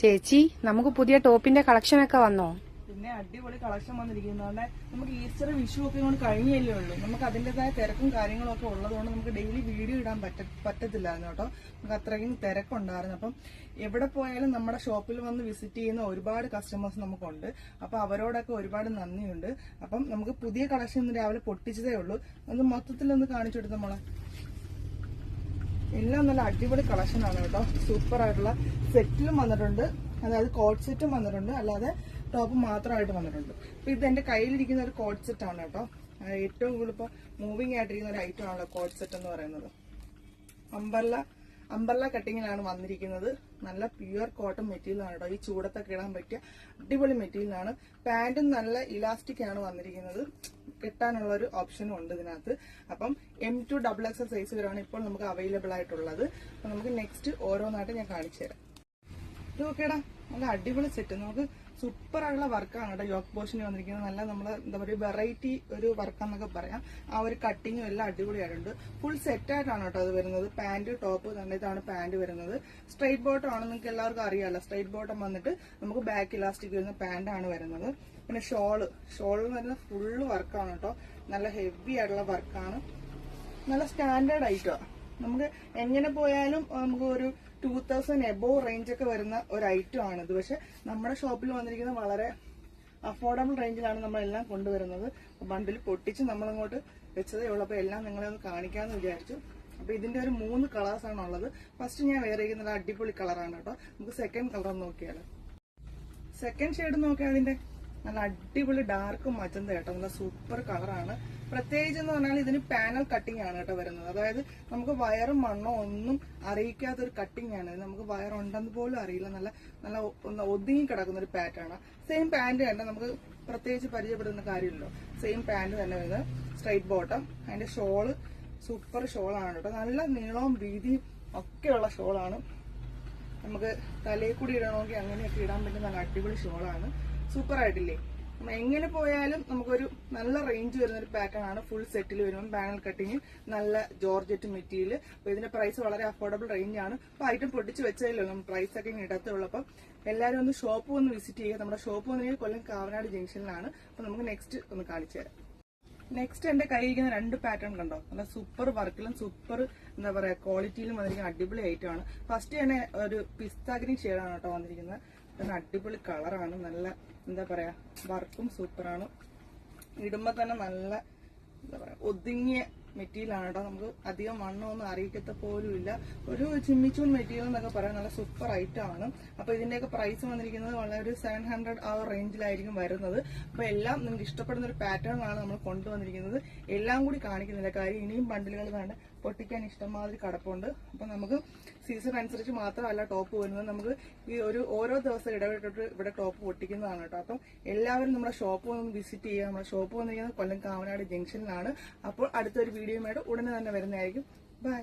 ചേച്ചി നമുക്ക് പുതിയ ടോപ്പിന്റെ കളക്ഷൻ ഒക്കെ വന്നോ? പിന്നെ അടിപൊളി കളക്ഷൻ വന്നിരിക്കുന്നതുകൊണ്ട് നമുക്ക് ഈസ്റ്റർ വിഷു ഒക്കെ കൊണ്ട് കഴിഞ്ഞല്ലേ ഉള്ളൂ. നമുക്ക് അതിന്റെതായ തിരക്കും കാര്യങ്ങളും ഒക്കെ ഉള്ളതുകൊണ്ട് നമുക്ക് ഡെയിലി വീഡിയോ ഇടാൻ പറ്റ പറ്റത്തില്ലായിരുന്നു കേട്ടോ. നമുക്ക് അത്രയും തിരക്കുണ്ടായിരുന്നു. അപ്പം എവിടെ പോയാലും നമ്മുടെ ഷോപ്പിൽ വന്ന് വിസിറ്റ് ചെയ്യുന്ന ഒരുപാട് കസ്റ്റമേഴ്സ് നമുക്കുണ്ട്. അപ്പൊ അവരോടൊക്കെ ഒരുപാട് നന്ദിയുണ്ട്. അപ്പം നമുക്ക് പുതിയ കളക്ഷൻ ഇന്ന് രാവിലെ പൊട്ടിച്ചതേ ഉള്ളൂ. ഒന്ന് മൊത്തത്തിലൊന്ന് കാണിച്ചു കൊടുത്ത മോളെ? എല്ലാം നല്ല അടിപൊളി കളക്ഷൻ ആണ് കേട്ടോ. സൂപ്പർ ആയിട്ടുള്ള സെറ്റിലും വന്നിട്ടുണ്ട്. അതായത് കോട്ട് സെറ്റും വന്നിട്ടുണ്ട്. അല്ലാതെ ടോപ്പ് മാത്രമായിട്ട് വന്നിട്ടുണ്ട്. അപ്പൊ ഇത് എന്റെ കയ്യിലിരിക്കുന്ന ഒരു കോട്ട് ആണ് കേട്ടോ. ഏറ്റവും കൂടുതൽ ഇപ്പൊ മൂവിങ് ആയിട്ടിരിക്കുന്ന ഒരു ഐറ്റം ആണല്ലോ കോട്ട് സെറ്റ് എന്ന് പറയുന്നത്. അമ്പർല അമ്പർല കട്ടിങ്ങിലാണ് വന്നിരിക്കുന്നത്. നല്ല പ്യുവർ കോട്ടൺ മെറ്റീരിയൽ ആണ് കേട്ടോ. ഈ ചൂടത്തൊക്കെ ഇടാൻ പറ്റിയ അടിപൊളി മെറ്റീരിയൽ ആണ്. പാന്റും നല്ല ഇലാസ്റ്റിക് ആണ് വന്നിരിക്കുന്നത്. കിട്ടാനുള്ള ഒരു ഓപ്ഷനും ഉണ്ട് ഇതിനകത്ത്. അപ്പം M to double X size വരെയാണ് ഇപ്പോൾ നമുക്ക് അവൈലബിൾ ആയിട്ടുള്ളത്. അപ്പം നമുക്ക് നെക്സ്റ്റ് ഓരോന്നായിട്ട് ഞാൻ കാണിച്ചു തരാം ഇത് നോക്കേടാ നല്ല അടിപൊളി സെറ്റ് നമുക്ക് സൂപ്പർ ആയിട്ടുള്ള വർക്കാണ് കേട്ടോ യോക്ക് പോഷന് വന്നിരിക്കുന്നത്. നല്ല നമ്മൾ എന്താ പറയുക വെറൈറ്റി ഒരു വർക്കാന്നൊക്കെ പറയാം. ആ ഒരു കട്ടിങ്ങും എല്ലാം അടിപൊളിയായിട്ടുണ്ട്. ഫുൾ സെറ്റായിട്ടാണ് കേട്ടോ അത് വരുന്നത്. പാന്റ് ടോപ്പ് തന്നെ പാന്റ് വരുന്നത്. സ്ട്രൈറ്റ് ബോട്ടം ആണ് നിങ്ങൾക്ക് എല്ലാവർക്കും അറിയാമല്ലോ സ്ട്രൈറ്റ് ബോട്ടം വന്നിട്ട് നമുക്ക് ബാക്ക് ഇലാസ്റ്റിക് വരുന്ന പാന്റാണ് വരുന്നത്. പിന്നെ ഷോൾ ഷോൾ പറയുന്നത് ഫുള്ള് വർക്കാണ് കേട്ടോ. നല്ല ഹെവി ആയിട്ടുള്ള വർക്കാണ് നല്ല സ്റ്റാൻഡേർഡ് ഐറ്റോ നമുക്ക് എങ്ങനെ പോയാലും നമുക്ക് ഒരു ടൂ തൗസൻഡ് എബോ റേഞ്ച് ഒക്കെ വരുന്ന ഒരു ഐറ്റം ആണ് ഇത്. പക്ഷെ നമ്മുടെ ഷോപ്പിൽ വന്നിരിക്കുന്ന വളരെ അഫോർഡബിൾ റേഞ്ചിലാണ് നമ്മളെല്ലാം കൊണ്ടുവരുന്നത്. ബണ്ടിൽ പൊട്ടിച്ച് നമ്മളങ്ങോട്ട് വെച്ചതേ ഉള്ളൂ. അപ്പോൾ എല്ലാം നിങ്ങളെ ഒന്ന് കാണിക്കാമെന്ന് വിചാരിച്ചു. അപ്പോൾ ഇതിന്റെ ഒരു മൂന്ന് കളേഴ്സ് ആണ് ഉള്ളത്. ഫസ്റ്റ് ഞാൻ വേറെ ചെയ്യുന്നത് അടിപൊളി കളറാണ് കേട്ടോ. നമുക്ക് സെക്കൻഡ് കളർ നോക്കിയാലോ. സെക്കൻഡ് ഷെയ്ഡ് നോക്കിയാൽ അതിന്റെ നല്ല അടിപൊളി ഡാർക്ക് മജന്ത കേട്ടോ. നല്ല സൂപ്പർ കളറാണ് പ്രത്യേകിച്ച് എന്ന് പറഞ്ഞാൽ ഇതിന് പാനൽ കട്ടിംഗ് ആണ് കേട്ടോ വരുന്നത്. അതായത് നമുക്ക് വയറും മണ്ണോ ഒന്നും അറിയിക്കാത്ത ഒരു കട്ടിംഗ് ആണ്. നമുക്ക് വയറുണ്ടെന്ന് പോലും അറിയില്ല. നല്ല നല്ല ഒതുങ്ങി കിടക്കുന്ന ഒരു പാറ്റാണ് സെയിം പാന്റ് തന്നെ നമുക്ക് പ്രത്യേകിച്ച് പരിചയപ്പെടുന്ന കാര്യമില്ലല്ലോ. സെയിം പാന്റ് തന്നെ വരുന്നത്. സ്ട്രൈറ്റ് ബോട്ടം അതിന്റെ ഷോൾ സൂപ്പർ ഷോളാണ് കേട്ടോ. നല്ല നീളവും വീതിയും ഒക്കെയുള്ള ഷോളാണ് നമുക്ക് തലയിൽ കൂടി ഇടണമെങ്കിൽ അങ്ങനെയൊക്കെ ഇടാൻ പറ്റുന്ന നല്ല അടിപൊളി ഷോളാണ് സൂപ്പർ ആയിട്ടില്ലേ എങ്ങനെ പോയാലും നമുക്കൊരു നല്ല റേഞ്ച് വരുന്ന ഒരു പാറ്റേൺ ആണ് ഫുൾ സെറ്റിൽ വരുമ്പോൾ പാനൽ കട്ടിങ് നല്ല ജോർജറ്റ് മെറ്റീരിയൽ അപ്പൊ ഇതിന്റെ പ്രൈസ് വളരെ അഫോർഡബിൾ റേഞ്ച് ആണ്. അപ്പൊ ഐറ്റം പൊട്ടിച്ച് വെച്ചതില്ലോ നമ്മൾ പ്രൈസ് ഒക്കെ ഇടത്തുള്ളൂ എല്ലാവരും ഒന്ന് ഷോപ്പ് ഒന്ന് വിസിറ്റ് ചെയ്യുക. നമ്മുടെ ഷോപ്പ് വന്നിരിക്കുന്നത് കൊല്ലം കാവനാട് ജംഗ്ഷനിലാണ്. അപ്പൊ നമുക്ക് നെക്സ്റ്റ് ഒന്ന് കാണിച്ചു തരാം. നെക്സ്റ്റ് എന്റെ കയ്യിരിക്കുന്ന രണ്ട് പാറ്റേൺ കണ്ടോ? നല്ല സൂപ്പർ വർക്കിലും സൂപ്പർ എന്താ പറയാ ക്വാളിറ്റിയിലും വന്നിരിക്കുന്ന അടിപൊളി ഐറ്റം ആണ്. ഫസ്റ്റ് തന്നെ ഒരു പിസ്താഗ്രീൻ ഷെയ്ഡാണ് കേട്ടോ വന്നിരിക്കുന്നത്. നല്ല അടിപൊളി കളറാണ് നല്ല എന്താ പറയാ വർക്കും സൂപ്പറാണ്. ഇടുമ്പോ തന്നെ നല്ല എന്താ പറയാ ഒതുങ്ങിയ മെറ്റീരിയൽ ആണ് കേട്ടോ. നമുക്ക് അധികം വണ്ണമൊന്നും അറിയിക്കത്ത പോലും ഇല്ല. ഒരു ചിമ്മിച്ചൂൺ മെറ്റീരിയൽ എന്നൊക്കെ പറയാൻ നല്ല സൂപ്പർ ഐറ്റം ആണ്. അപ്പൊ ഇതിന്റെയൊക്കെ പ്രൈസ് വന്നിരിക്കുന്നത് വളരെ ഒരു സെവൻ ഹൺഡ്രഡ് ആ റേഞ്ചിലായിരിക്കും വരുന്നത്. അപ്പൊ എല്ലാം നിങ്ങൾക്ക് ഇഷ്ടപ്പെടുന്ന ഒരു പാറ്റേൺ ആണ് നമ്മൾ കൊണ്ടുവന്നിരിക്കുന്നത്. എല്ലാം കൂടി കാണിക്കുന്നില്ല. കാര്യം ഇനിയും ബണ്ടിലുകൾ വേണ്ട. പൊട്ടിക്കാൻ ഇഷ്ടംമാതിരി കടപ്പുണ്ട്. അപ്പൊ നമുക്ക് സീസൺ അനുസരിച്ച് മാത്രമല്ല ടോപ്പ് വരുന്നത്. നമുക്ക് ഈ ഒരു ഓരോ ദിവസം ഇടവിട്ടിട്ട് ഇവിടെ ടോപ്പ് പൊട്ടിക്കുന്നതാണ് കേട്ടോ. അപ്പം എല്ലാവരും നമ്മുടെ ഷോപ്പ് ഒന്ന് വിസിറ്റ് ചെയ്യുക. നമ്മുടെ ഷോപ്പ് വന്നിരിക്കുന്നത് കൊല്ലം കാവനാട് ജംഗ്ഷനിലാണ് അപ്പോൾ അടുത്തൊരു വീഡിയോയുമായിട്ട് ഉടനെ തന്നെ വരുന്നതായിരിക്കും. ബൈ